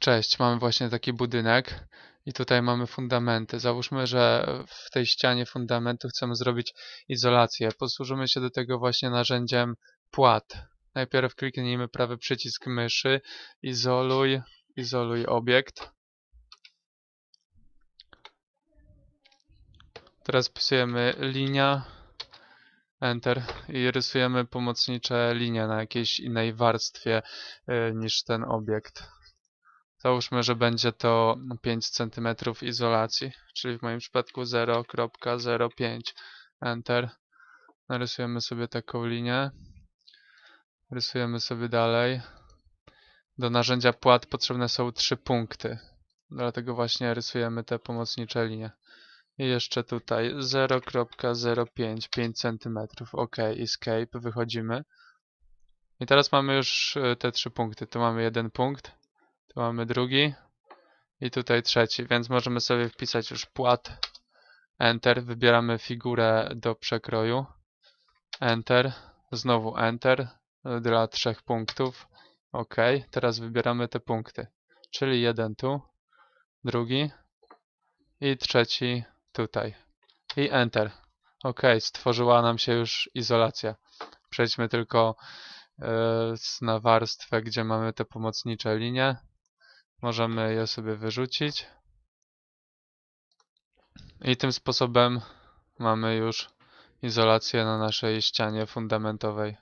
Cześć, mamy właśnie taki budynek i tutaj mamy fundamenty. Załóżmy, że w tej ścianie fundamentu chcemy zrobić izolację. Posłużymy się do tego właśnie narzędziem płat. Najpierw kliknijmy prawy przycisk myszy, izoluj, izoluj obiekt. Teraz wpisujemy linia, Enter i rysujemy pomocnicze linie na jakiejś innej warstwie y, niż ten obiekt. Załóżmy, że będzie to 5 cm izolacji, czyli w moim przypadku 0.05. Enter. Narysujemy sobie taką linię. Rysujemy sobie dalej. Do narzędzia płat potrzebne są trzy punkty. Dlatego właśnie rysujemy te pomocnicze linie. I jeszcze tutaj 0.05, 5 cm. OK, escape, wychodzimy. I teraz mamy już y, te trzy punkty. Tu mamy jeden punkt, tu mamy drugi i tutaj trzeci, więc możemy sobie wpisać już płat. Enter, wybieramy figurę do przekroju. Enter, znowu Enter dla trzech punktów. OK, teraz wybieramy te punkty, czyli jeden tu, drugi i trzeci tutaj. I Enter. OK, stworzyła nam się już izolacja. Przejdźmy tylko y, na warstwę, gdzie mamy te pomocnicze linie. Możemy je sobie wyrzucić. I tym sposobem mamy już izolację na naszej ścianie fundamentowej.